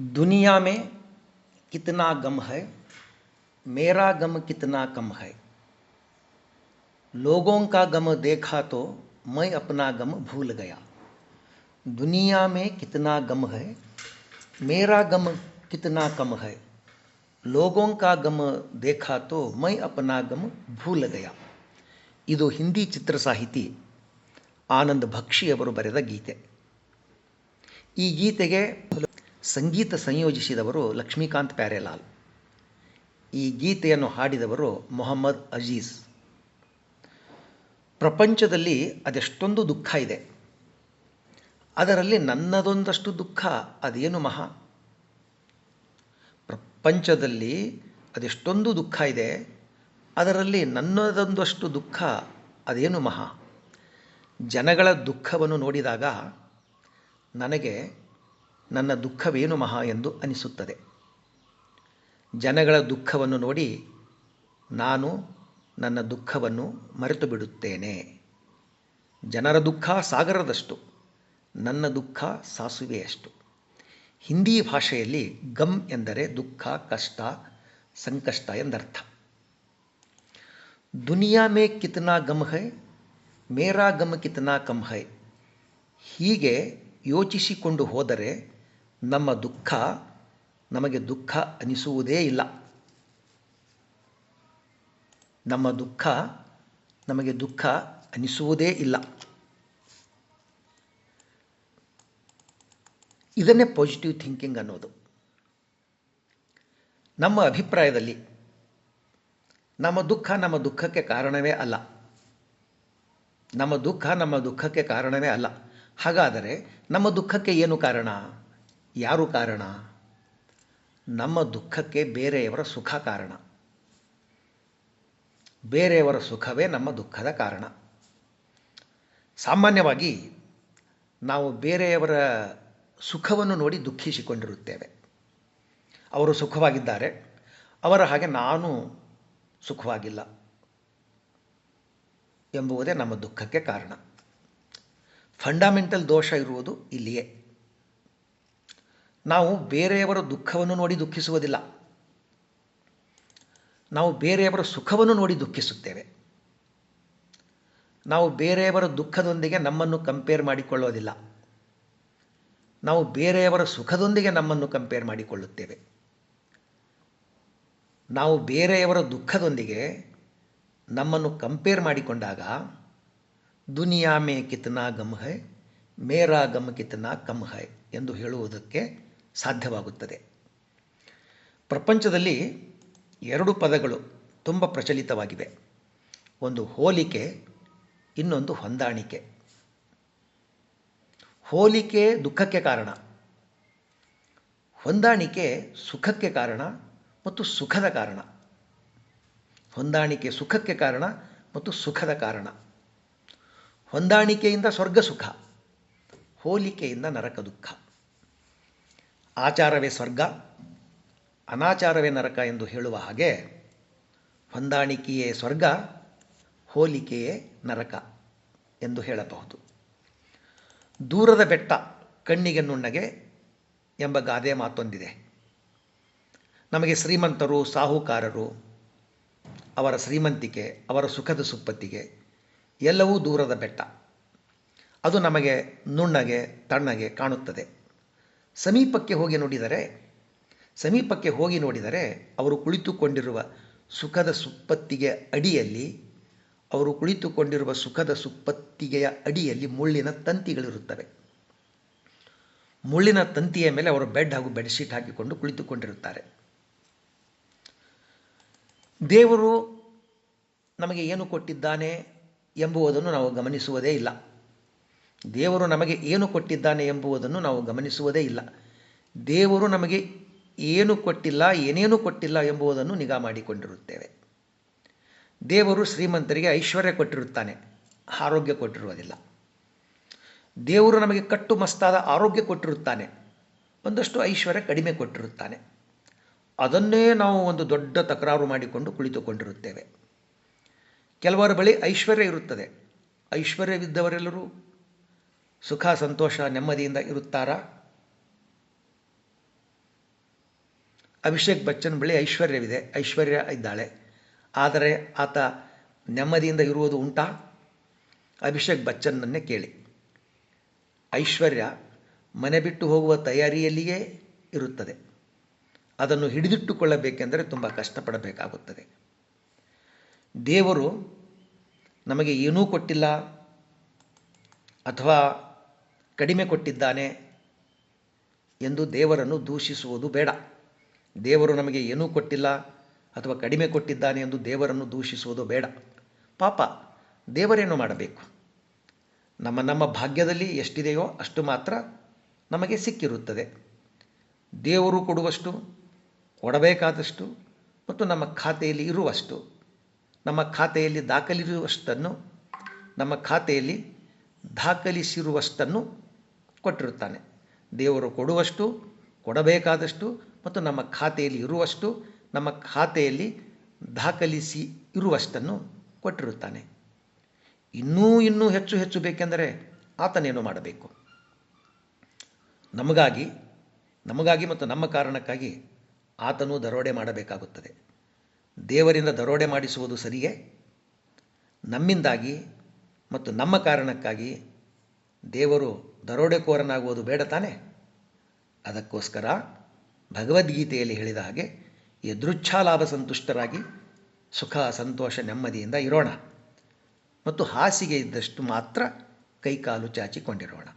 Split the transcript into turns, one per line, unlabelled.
दुनिया में कितना गम है मेरा गम कितना कम है लोगों का गम देखा तो मैं अपना गम भूल गया दुनिया में कितना गम है मेरा गम कितना कम है लोगों का गम देखा तो मैं अपना गम ಭೂಲ ಗಯ ಇದು ಹಿಂದಿ ಚಿತ್ರ ಸಾಹಿತಿ ಆನಂದ್ ಭಕ್ಷಿಯವರು ಬರೆದ ಗೀತೆ ಈ ಗೀತೆಗೆ ಸಂಗೀತ ಸಂಯೋಜಿಸಿದವರು ಲಕ್ಷ್ಮೀಕಾಂತ್ ಪ್ಯಾರೆಲಾಲ್. ಈ ಗೀತೆಯನ್ನು ಹಾಡಿದವರು ಮೊಹಮ್ಮದ್ ಅಜೀಜ್. ಪ್ರಪಂಚದಲ್ಲಿ ಅದೆಷ್ಟೊಂದು ದುಃಖ ಇದೆ. ಅದರಲ್ಲಿ ನನ್ನದೊಂದಷ್ಟು ದುಃಖ, ಅದೇನು ಮಹಾ? ಪ್ರಪಂಚದಲ್ಲಿ ಅದೆಷ್ಟೊಂದು ದುಃಖ ಇದೆ, ಅದರಲ್ಲಿ ನನ್ನದೊಂದಷ್ಟು ದುಃಖ, ಅದೇನು ಮಹಾ? ಜನಗಳ ದುಃಖವನ್ನು ನೋಡಿದಾಗ ನನಗೆ ನನ್ನ ದುಃಖವೇನು ಮಹಾ ಎಂದು ಅನಿಸುತ್ತದೆ. ಜನಗಳ ದುಃಖವನ್ನು ನೋಡಿ ನಾನು ನನ್ನ ದುಃಖವನ್ನು ಮರೆತು ಬಿಡುತ್ತೇನೆ ಜನರ ದುಃಖ ಸಾಗರದಷ್ಟು, ನನ್ನ ದುಃಖ ಸಾಸುವೆಯಷ್ಟು. ಹಿಂದಿ ಭಾಷೆಯಲ್ಲಿ ಗಮ್ ಎಂದರೆ ದುಃಖ, ಕಷ್ಟ, ಸಂಕಷ್ಟ ಎಂದರ್ಥ. ದುನಿಯಾ ಮೇ ಕಿತನಾ ಗಮ್ ಹೈ, ಮೇರಾ ಗಮ್ ಕಿತನಾ ಕಮ್ ಹೈ. ಹೀಗೆ ಯೋಚಿಸಿಕೊಂಡು ಹೋದರೆ ನಮ್ಮ ದುಃಖ ನಮಗೆ ದುಃಖ ಅನಿಸುವುದೇ ಇಲ್ಲ. ನಮ್ಮ ದುಃಖ ನಮಗೆ ದುಃಖ ಅನಿಸುವುದೇ ಇಲ್ಲ. ಇದನ್ನೇ ಪಾಸಿಟಿವ್ ಥಿಂಕಿಂಗ್ ಅನ್ನೋದು. ನಮ್ಮ ಅಭಿಪ್ರಾಯದಲ್ಲಿ ನಮ್ಮ ದುಃಖ ನಮ್ಮ ದುಃಖಕ್ಕೆ ಕಾರಣವೇ ಅಲ್ಲ. ನಮ್ಮ ದುಃಖ ನಮ್ಮ ದುಃಖಕ್ಕೆ ಕಾರಣವೇ ಅಲ್ಲ. ಹಾಗಾದರೆ ನಮ್ಮ ದುಃಖಕ್ಕೆ ಏನು ಕಾರಣ? ಯಾರು ಕಾರಣ? ನಮ್ಮ ದುಃಖಕ್ಕೆ ಬೇರೆಯವರ ಸುಖ ಕಾರಣ. ಬೇರೆಯವರ ಸುಖವೇ ನಮ್ಮ ದುಃಖದ ಕಾರಣ. ಸಾಮಾನ್ಯವಾಗಿ ನಾವು ಬೇರೆಯವರ ಸುಖವನ್ನು ನೋಡಿ ದುಃಖಿಸಿಕೊಂಡಿರುತ್ತೇವೆ. ಅವರು ಸುಖವಾಗಿದ್ದಾರೆ. ಅವರ ಹಾಗೆ ನಾನು ಸುಖವಾಗಿಲ್ಲ ಎಂಬುವುದೇ ನಮ್ಮ ದುಃಖಕ್ಕೆ ಕಾರಣ. ಫಂಡಮೆಂಟಲ್ ದೋಷ ಇರುವುದು ಇಲ್ಲಿಯೇ. ನಾವು ಬೇರೆಯವರ ದುಃಖವನ್ನು ನೋಡಿ ದುಃಖಿಸುವುದಿಲ್ಲ. ನಾವು ಬೇರೆಯವರ ಸುಖವನ್ನು ನೋಡಿ ದುಃಖಿಸುತ್ತೇವೆ. ನಾವು ಬೇರೆಯವರ ದುಃಖದೊಂದಿಗೆ ನಮ್ಮನ್ನು ಕಂಪೇರ್ ಮಾಡಿಕೊಳ್ಳೋದಿಲ್ಲ ನಾವು ಬೇರೆಯವರ ಸುಖದೊಂದಿಗೆ ನಮ್ಮನ್ನು ಕಂಪೇರ್ ಮಾಡಿಕೊಳ್ಳುತ್ತೇವೆ. ನಾವು ಬೇರೆಯವರ ದುಃಖದೊಂದಿಗೆ ನಮ್ಮನ್ನು ಕಂಪೇರ್ ಮಾಡಿಕೊಂಡಾಗ ದುನಿಯಾ ಮೇ ಕಿತ್ನಾ ಗಮ್ ಹೈ, ಮೇರಾ ಗಮ್ ಕಿತ್ನಾ ಕಮ್ ಹೈ ಎಂದು ಹೇಳುವುದಕ್ಕೆ ಸಾಧ್ಯವಾಗುತ್ತದೆ. ಪ್ರಪಂಚದಲ್ಲಿ ಎರಡು ಪದಗಳು ತುಂಬ ಪ್ರಚಲಿತವಾಗಿವೆ. ಒಂದು ಹೋಲಿಕೆ, ಇನ್ನೊಂದು ಹೊಂದಾಣಿಕೆ. ಹೋಲಿಕೆ ದುಃಖಕ್ಕೆ ಕಾರಣ. ಹೊಂದಾಣಿಕೆ ಸುಖಕ್ಕೆ ಕಾರಣ ಮತ್ತು ಸುಖದ ಕಾರಣ. ಹೊಂದಾಣಿಕೆ ಸುಖಕ್ಕೆ ಕಾರಣ ಮತ್ತು ಸುಖದ ಕಾರಣ. ಹೊಂದಾಣಿಕೆಯಿಂದ ಸ್ವರ್ಗ ಸುಖ ಹೋಲಿಕೆಯಿಂದ ನರಕ ದುಃಖ ಆಚಾರವೇ ಸ್ವರ್ಗ, ಅನಾಚಾರವೇ ನರಕ ಎಂದು ಹೇಳುವ ಹಾಗೆ ಹೊಂದಾಣಿಕೆಯೇ ಸ್ವರ್ಗ, ಹೋಲಿಕೆಯೇ ನರಕ ಎಂದು ಹೇಳಬಹುದು. ದೂರದ ಬೆಟ್ಟ ಕಣ್ಣಿಗೆ ನುಣ್ಣಗೆ ಎಂಬ ಗಾದೆ ಮಾತೊಂದಿದೆ. ನಮಗೆ ಶ್ರೀಮಂತರು, ಸಾಹುಕಾರರು, ಅವರ ಶ್ರೀಮಂತಿಕೆ, ಅವರ ಸುಖದ ಸುಪ್ಪತ್ತಿಗೆ ಎಲ್ಲವೂ ದೂರದ ಬೆಟ್ಟ. ಅದು ನಮಗೆ ನುಣ್ಣಗೆ, ತಣ್ಣಗೆ ಕಾಣುತ್ತದೆ. ಸಮೀಪಕ್ಕೆ ಹೋಗಿ ನೋಡಿದರೆ, ಸಮೀಪಕ್ಕೆ ಹೋಗಿ ನೋಡಿದರೆ ಅವರು ಕುಳಿತುಕೊಂಡಿರುವ ಸುಖದ ಸುಪ್ಪತ್ತಿಗೆ ಅಡಿಯಲ್ಲಿ, ಅವರು ಕುಳಿತುಕೊಂಡಿರುವ ಸುಖದ ಸುಪ್ಪತ್ತಿಗೆಯ ಅಡಿಯಲ್ಲಿ ಮುಳ್ಳಿನ ತಂತಿಗಳಿರುತ್ತವೆ. ಮುಳ್ಳಿನ ತಂತಿಯ ಮೇಲೆ ಅವರು ಬೆಡ್ ಹಾಗೂ ಬೆಡ್ಶೀಟ್ ಹಾಕಿಕೊಂಡು ಕುಳಿತುಕೊಂಡಿರುತ್ತಾರೆ. ದೇವರು ನಮಗೆ ಏನು ಕೊಟ್ಟಿದ್ದಾನೆ ಎಂಬುವುದನ್ನು ನಾವು ಗಮನಿಸುವುದೇ ಇಲ್ಲ. ದೇವರು ನಮಗೆ ಏನು ಕೊಟ್ಟಿದ್ದಾನೆ ಎಂಬುದನ್ನು ನಾವು ಗಮನಿಸುವುದೇ ಇಲ್ಲ. ದೇವರು ನಮಗೆ ಏನು ಕೊಟ್ಟಿಲ್ಲ, ಏನೇನು ಕೊಟ್ಟಿಲ್ಲ ಎಂಬುದನ್ನು ನಿಗಾ ಮಾಡಿಕೊಂಡಿರುತ್ತೇವೆ. ದೇವರು ಶ್ರೀಮಂತರಿಗೆ ಐಶ್ವರ್ಯ ಕೊಟ್ಟಿರುತ್ತಾನೆ, ಆರೋಗ್ಯ ಕೊಟ್ಟಿರುವುದಿಲ್ಲ. ದೇವರು ನಮಗೆ ಕಟ್ಟು ಮಸ್ತಾದ ಆರೋಗ್ಯ ಕೊಟ್ಟಿರುತ್ತಾನೆ, ಒಂದಷ್ಟು ಐಶ್ವರ್ಯ ಕಡಿಮೆ ಕೊಟ್ಟಿರುತ್ತಾನೆ. ಅದನ್ನೇ ನಾವು ಒಂದು ದೊಡ್ಡ ತಕರಾರು ಮಾಡಿಕೊಂಡು ಕುಳಿತುಕೊಂಡಿರುತ್ತೇವೆ. ಕೆಲವರ ಬಳಿ ಐಶ್ವರ್ಯ ಇರುತ್ತದೆ. ಐಶ್ವರ್ಯವಿದ್ದವರೆಲ್ಲರೂ ಸುಖ, ಸಂತೋಷ, ನೆಮ್ಮದಿಯಿಂದ ಇರುತ್ತಾರಾ? ಅಭಿಷೇಕ್ ಬಚ್ಚನ್ ಬಳಿ ಐಶ್ವರ್ಯವಿದೆ, ಐಶ್ವರ್ಯ ಇದ್ದಾಳೆ. ಆದರೆ ಆತ ನೆಮ್ಮದಿಯಿಂದ ಇರುವುದು ಉಂಟಾ? ಅಭಿಷೇಕ್ ಬಚ್ಚನ್ನನ್ನೇ ಕೇಳಿ. ಐಶ್ವರ್ಯ, ಮನೆ ಬಿಟ್ಟು ಹೋಗುವ ತಯಾರಿಯಲ್ಲಿಯೇ ಇರುತ್ತದೆ. ಅದನ್ನು ಹಿಡಿದಿಟ್ಟುಕೊಳ್ಳಬೇಕೆಂದರೆ ತುಂಬ ಕಷ್ಟಪಡಬೇಕಾಗುತ್ತದೆ. ದೇವರು ನಮಗೆ ಏನೂ ಕೊಟ್ಟಿಲ್ಲ, ಅಥವಾ ಕಡಿಮೆ ಕೊಟ್ಟಿದ್ದಾನೆ ಎಂದು ದೇವರನ್ನು ದೂಷಿಸುವುದು ಬೇಡ. ದೇವರು ನಮಗೆ ಏನೂ ಕೊಟ್ಟಿಲ್ಲ ಅಥವಾ ಕಡಿಮೆ ಕೊಟ್ಟಿದ್ದಾನೆ ಎಂದು ದೇವರನ್ನು ದೂಷಿಸುವುದು ಬೇಡ. ಪಾಪ, ದೇವರೇನು ಮಾಡಬೇಕು? ನಮ್ಮ ನಮ್ಮ ಭಾಗ್ಯದಲ್ಲಿ ಎಷ್ಟಿದೆಯೋ ಅಷ್ಟು ಮಾತ್ರ ನಮಗೆ ಸಿಕ್ಕಿರುತ್ತದೆ. ದೇವರು ಕೊಡುವಷ್ಟು, ಕೊಡಬೇಕಾದಷ್ಟು ಮತ್ತು ನಮ್ಮ ಖಾತೆಯಲ್ಲಿ ಇರುವಷ್ಟು, ನಮ್ಮ ಖಾತೆಯಲ್ಲಿ ದಾಖಲಿರುವಷ್ಟನ್ನು, ನಮ್ಮ ಖಾತೆಯಲ್ಲಿ ದಾಖಲಿಸಿರುವಷ್ಟನ್ನು ಕೊಟ್ಟಿರುತ್ತಾನೆ. ದೇವರು ಕೊಡುವಷ್ಟು, ಕೊಡಬೇಕಾದಷ್ಟು ಮತ್ತು ನಮ್ಮ ಖಾತೆಯಲ್ಲಿ ಇರುವಷ್ಟು, ನಮ್ಮ ಖಾತೆಯಲ್ಲಿ ದಾಖಲಿಸಿ ಇರುವಷ್ಟನ್ನು ಕೊಟ್ಟಿರುತ್ತಾನೆ. ಇನ್ನೂ ಇನ್ನೂ ಹೆಚ್ಚು ಹೆಚ್ಚು ಬೇಕೆಂದರೆ ಆತನೇನು ಮಾಡಬೇಕು? ನಮಗಾಗಿ ನಮಗಾಗಿ ಮತ್ತು ನಮ್ಮ ಕಾರಣಕ್ಕಾಗಿ ಆತನು ದರೋಡೆ ಮಾಡಬೇಕಾಗುತ್ತದೆ. ದೇವರಿಂದ ದರೋಡೆ ಮಾಡಿಸುವುದು ಸರಿಯೇ? ನಮ್ಮಿಂದಾಗಿ ಮತ್ತು ನಮ್ಮ ಕಾರಣಕ್ಕಾಗಿ ದೇವರು ದರೋಡೆಕೋರನಾಗುವುದು ಬೇಡ ತಾನೆ? ಅದಕ್ಕೋಸ್ಕರ ಭಗವದ್ಗೀತೆಯಲ್ಲಿ ಹೇಳಿದ ಹಾಗೆ ಯದೃಚ್ಛಾಲಾಭ ಸಂತುಷ್ಟರಾಗಿ ಸುಖ, ಸಂತೋಷ, ನೆಮ್ಮದಿಯಿಂದ ಇರೋಣ. ಮತ್ತು ಹಾಸಿಗೆ ಇದ್ದಷ್ಟು ಮಾತ್ರ ಕೈಕಾಲು ಚಾಚಿಕೊಂಡಿರೋಣ.